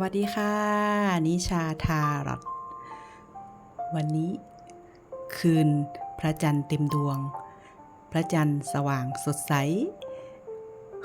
วัสดีค่ะ นิชาทารอตวันนี้ คืนพระจันทร์เต็มดวง พระจันทร์สว่างสดใส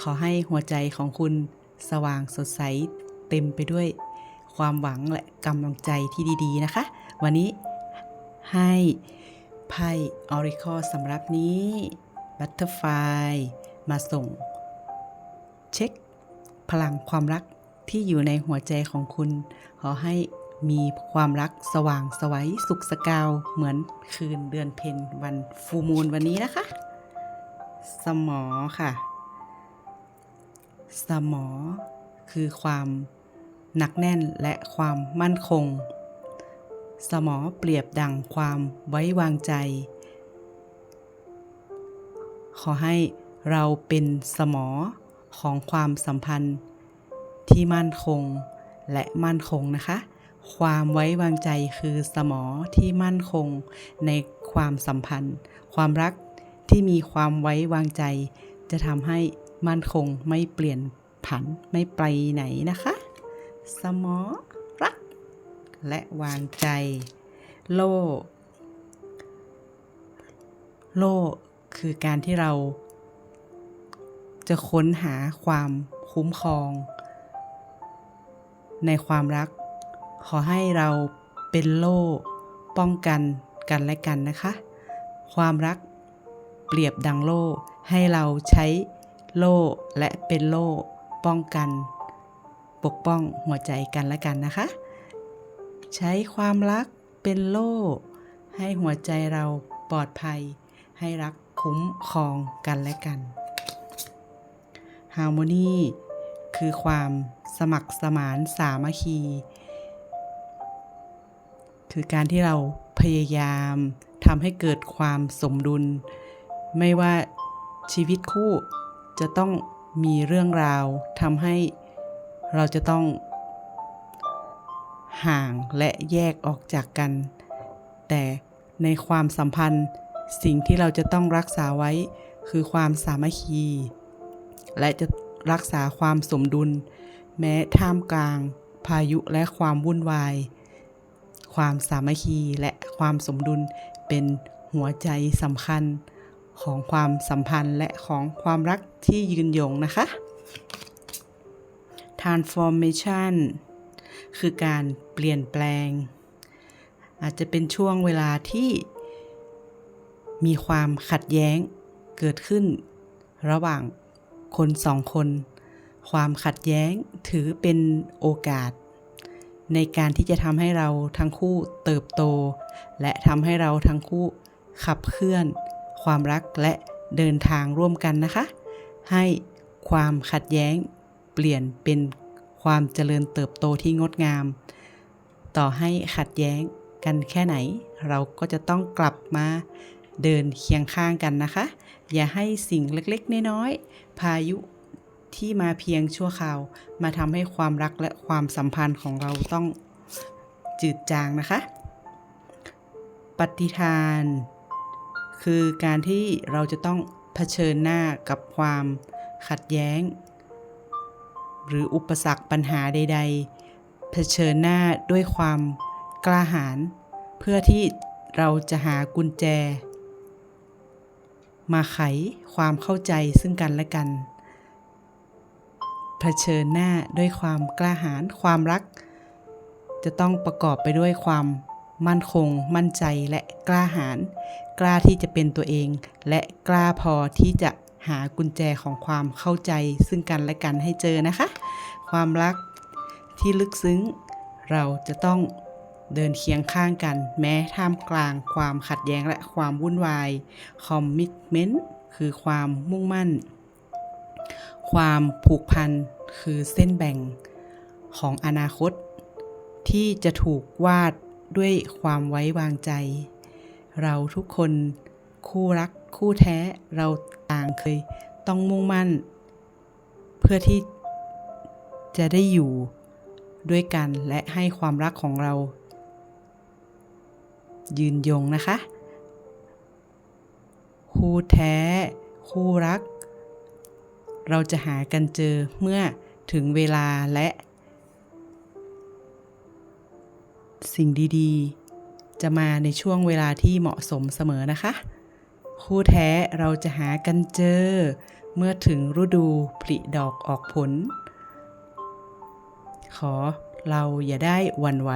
ขอให้หัวใจของคุณสว่างสดใส เต็มไปด้วยความหวังและกำลังใจที่ดี ๆ นะคะ วันนี้ให้ไพ่ออริคอสำหรับนี้บัตเตอร์ไฟมาส่ง เช็ค พลังความรัก ที่อยู่ในหัวใจของคุณ ขอให้มีความรักสว่างสวัยสุขสกาวเหมือนคืนเดือนเพ็ญวันฟูมูลวันนี้นะคะ สมอค่ะ สมอคือความหนักแน่นและความมั่นคง สมอเปรียบดังความไว้วางใจ ขอให้เราเป็นสมอของความสัมพันธ์ ที่มั่นคงและมั่นคงนะคะ ความไว้วางใจคือสมอที่มั่นคงในความสัมพันธ์ ความรักที่มีความไว้วางใจ จะทำให้มั่นคงไม่เปลี่ยนผันไม่ไปไหนนะคะ สมอรัก และวางใจ โลโลคือการที่เราจะค้นหาความคุ้มครอง ในความรัก ขอให้เราเป็นโล่ป้องกันกันและกันนะคะ ความรักเปรียบดังโล่ให้เราใช้โล่และเป็นโล่ป้องกัน ปกป้องหัวใจกันและกันนะคะ ใช้ความรักเป็นโล่ให้หัวใจเราปลอดภัย ให้รักคุ้มครองกันและกันฮาร์โมนีคือความ สมัครสมานสามัคคี คือการที่เราพยายามทำให้เกิดความสมดุล ไม่ว่าชีวิตคู่จะต้องมีเรื่องราวทำให้เราจะต้อง ห่างและแยกออกจากกัน แต่ในความสัมพันธ์สิ่งที่เราจะต้องรักษาไว้คือความสามัคคี และจะรักษาความสมดุล แม้ท่ามกลาง พายุและความวุ่นวาย ความสามัคคีและความสมดุลเป็นหัวใจสำคัญของความสัมพันธ์และของความรักที่ยืนยงนะคะ transformation คือการเปลี่ยนแปลง อาจจะเป็นช่วงเวลาที่มีความขัดแย้งเกิดขึ้น ระหว่างคนสองคน ความขัดแย้งถือเป็นโอกาส ในการที่จะทำให้เราทั้งคู่เติบโต และทำให้เราทั้งคู่ขับเคลื่อน ความรักและเดินทางร่วมกันนะคะ ให้ความขัดแย้งเปลี่ยนเป็นความเจริญเติบโตที่งดงาม ต่อให้ขัดแย้งกันแค่ไหน เราก็จะต้องกลับมาเดินเคียงข้างกันนะคะ อย่าให้สิ่งเล็กๆน้อยๆพายุ ที่มาเพียงชั่วคราว มาทำให้ความรักและความสัมพันธ์ของเราต้องจืดจางนะคะ ปฏิทาน คือการที่เราจะต้องเผชิญหน้ากับความขัดแย้ง หรืออุปสรรคปัญหาใด ๆ เผชิญหน้าด้วยความกล้าหาญเพื่อที่เราจะหากุญแจ มาไขความเข้าใจซึ่งกันและกัน เผชิญหน้าด้วยความกล้าหาญความรัก จะต้องประกอบไปด้วยความมั่นคง มั่นใจและกล้าหาญกล้าที่จะเป็นตัวเอง และกล้าพอที่จะหากุญแจของความเข้าใจ ซึ่งกันและกันให้เจอนะคะ ความรักที่ลึกซึ้ง เราจะต้องเดินเคียงข้างกัน แม้ท่ามกลางความขัดแย้งและความวุ่นวายคอมมิ t เมนต์คือความมุ่งมั่น ความผูกพันคือเส้นแบ่งของอนาคต ที่จะถูกวาดด้วยความไว้วางใจ เราทุกคนคู่รักคู่แท้เราต่างเคยต้องมุ่งมั่น เพื่อที่จะได้อยู่ด้วยกันและให้ความรักของเรา ยืนยงนะคะ คู่แท้ คู่รัก เราจะหากันเจอเมื่อถึงเวลาและ สิ่งดีๆ จะมาในช่วงเวลาที่เหมาะสมเสมอนะคะ คู่แท้เราจะหากันเจอ เมื่อถึงฤดูผลิดอกออกผล ขอ เราอย่าได้วันไหว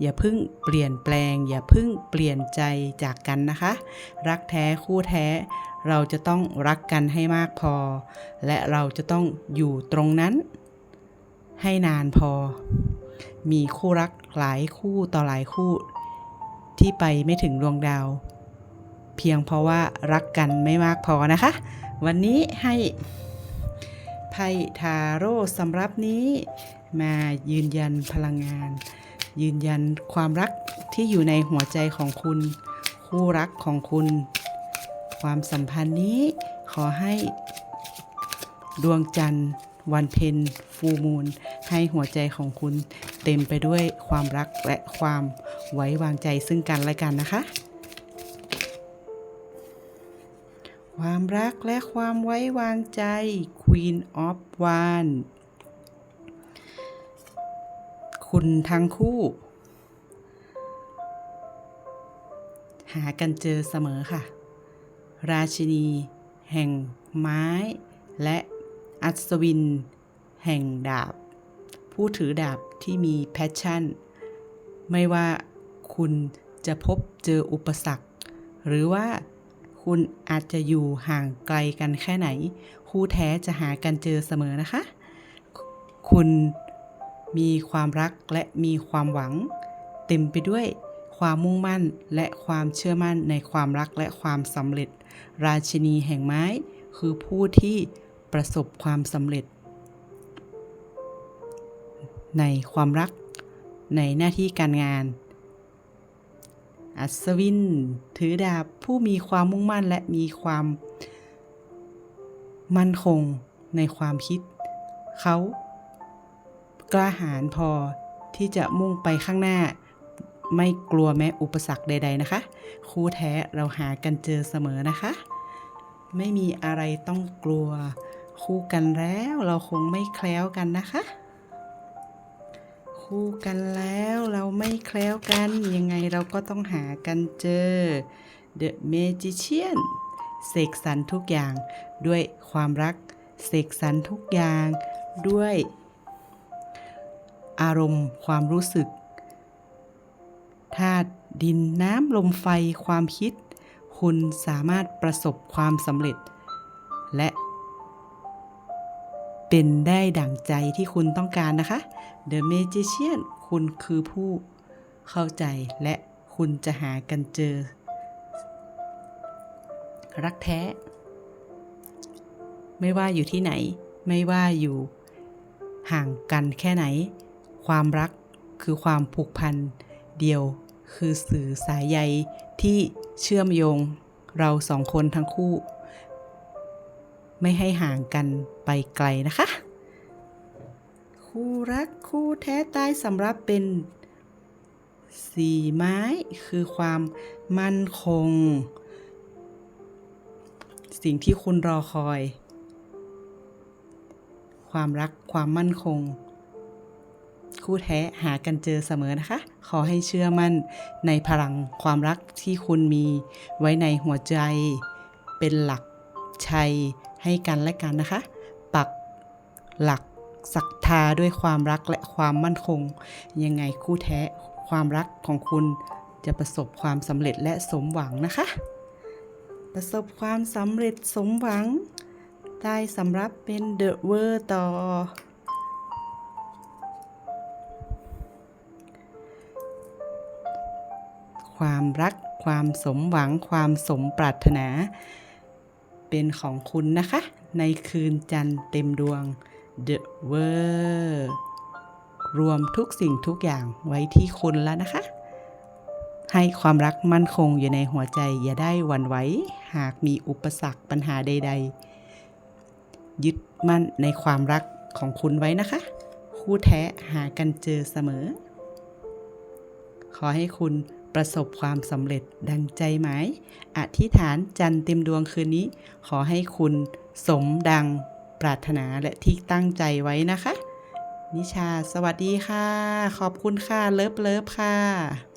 อย่าพึ่งเปลี่ยนแปลง อย่าพึ่งเปลี่ยนใจจากกันนะคะ รักแท้คู่แท้ เราจะต้องรักกันให้มากพอ และเราจะต้องอยู่ตรงนั้น ให้นานพอ มีคู่รักหลายคู่ต่อหลายคู่ ที่ไปไม่ถึงดวงดาว เพียงเพราะว่ารักกันไม่มากพอนะคะ วันนี้ให้ไพ่ทาโร่สำรับนี้ มายืนยันพลังงาน ยืนยันความรักที่อยู่ในหัวใจของคุณ คู่รักของคุณ ความสัมพันธ์นี้ขอให้ ดวงจันทร์ วันเพ็ญฟูมูล ให้หัวใจของคุณ เต็มไปด้วยความรักและความไว้วางใจซึ่งกันและกันนะคะ ความรักและความไว้วางใจ Queen of Wands คุณทั้งคู่ หากันเจอเสมอค่ะ ราชินี แห่งไม้ และอัศวิน แห่งดาบ ผู้ถือดาบที่มีแพชชั่น ไม่ว่าคุณจะพบเจออุปสรรค หรือว่าคุณอาจจะอยู่ห่างไกลกันแค่ไหน คู่แท้จะหากันเจอเสมอนะคะ คุณ มีความรักและมีความหวัง เต็มไปด้วยความมุ่งมั่นและความเชื่อมั่นในความรักและความสำเร็จ ราชินีแห่งไม้ คือผู้ที่ประสบความสำเร็จ ในความรักในหน้าที่การงาน อัศวิน ถือดาบผู้มีความมุ่งมั่นและมีความมั่นคงในความคิด เขา กล้าหาญพอที่จะมุ่งไปข้างหน้า ไม่กลัวแม้อุปสรรคใด ๆนะคะ คู่แท้เราหากันเจอเสมอนะคะ ไม่มีอะไรต้องกลัว คู่กันแล้วเราคงไม่แคล้วกันนะคะ คู่กันแล้วเราไม่แคล้วกัน ยังไงเราก็ต้องหากันเจอ The Magician เสกสรรทุกอย่างด้วยความรัก เสกสรรทุกอย่างด้วย อารมณ์ ความรู้สึกธาตุดินน้ำลมไฟความคิด คุณสามารถประสบความสำเร็จ และ เป็นได้ดั่งใจที่คุณต้องการนะคะ The Magician คุณคือผู้เข้าใจและคุณจะหากันเจอ รักแท้ ไม่ว่าอยู่ที่ไหน ไม่ว่าอยู่ห่างกันแค่ไหน ความรักคือความผูกพันเดียว คือสื่อสายใยที่เชื่อมโยงเราสองคนทั้งคู่ ไม่ให้ห่างกันไปไกลนะคะ คู่รักคู่แท้ตายสำหรับเป็นสีไม้คือความมั่นคง สิ่งที่คุณรอคอย ความรักความมั่นคง คู่แท้หากันเจอเสมอนะคะ ขอให้เชื่อมั่นในพลังความรักที่คุณมี ไว้ในหัวใจ เป็นหลักชัยให้กันและกันนะคะ ปักหลักศรัทธาด้วยความรักและความมั่นคง ยังไงคู่แท้ความรักของคุณจะประสบความสำเร็จและสมหวังนะคะ ประสบความสำเร็จสมหวัง ได้สำรับเป็นเดอะเวอร์ต่อ ความรัก ความสมหวัง ความสมปรารถนา เป็นของคุณนะคะ ในคืนจันทร์เต็มดวง The w o r l d รวมทุกสิ่งทุกอย่างไว้ที่คุณแล้วนะคะ ให้ความรักมั่นคงอยู่ในหัวใจอย่าได้หวั่นไหวหากมีอุปสรรคปัญหาใด ๆ ยึดมั่นในความรักของคุณไว้นะคะ คู่แท้หากันเจอเสมอ ขอให้คุณ ประสบความสำเร็จดังใจหมาย อธิษฐานจันทร์เต็มดวงคืนนี้ ขอให้คุณสมดังปรารถนาและที่ตั้งใจไว้นะคะ นิชา สวัสดีค่ะ ขอบคุณค่ะ เลิฟเลิฟค่ะ